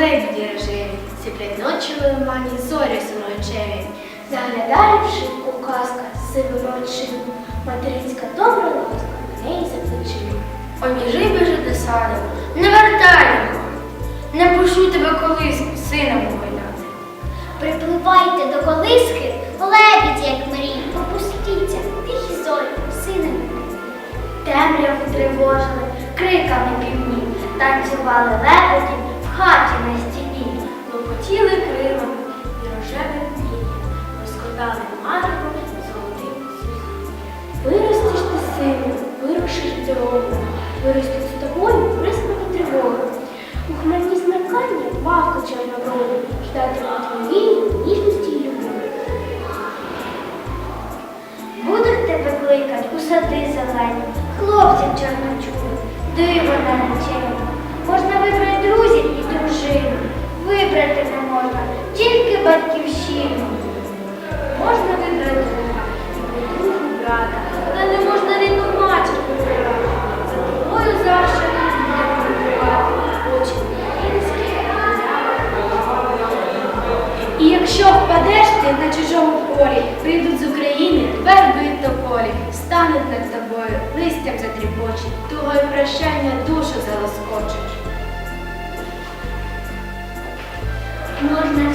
лебіді рожеві, Сіплять ночі в лимані, зорі сурочеві. Заглядаючи у казка сивим очим, Материнська добра ласка на неї заплечила. Обіжи, біжи до саду, не вертай його, не пишу тебе колись, сина мого Припливайте до колиски, лебідь, як мрій, Попустіться, тихі зорі, сина Темряву тривожили, криками півні, танцювали лебеді. Кликать у сади зелені, хлопців чорночули, диво на ночей. Можна вибрати друзів і дружину, вибрати не можна, тільки батьківщину. Можна вибрати друга і подружку брата, але не можна рідну матір вибирати. За тобою завжди буде вибирати очі українські, І якщо впадеш ти на чужому листям затріпочить, тугою прощання душу залоскочуть. Можна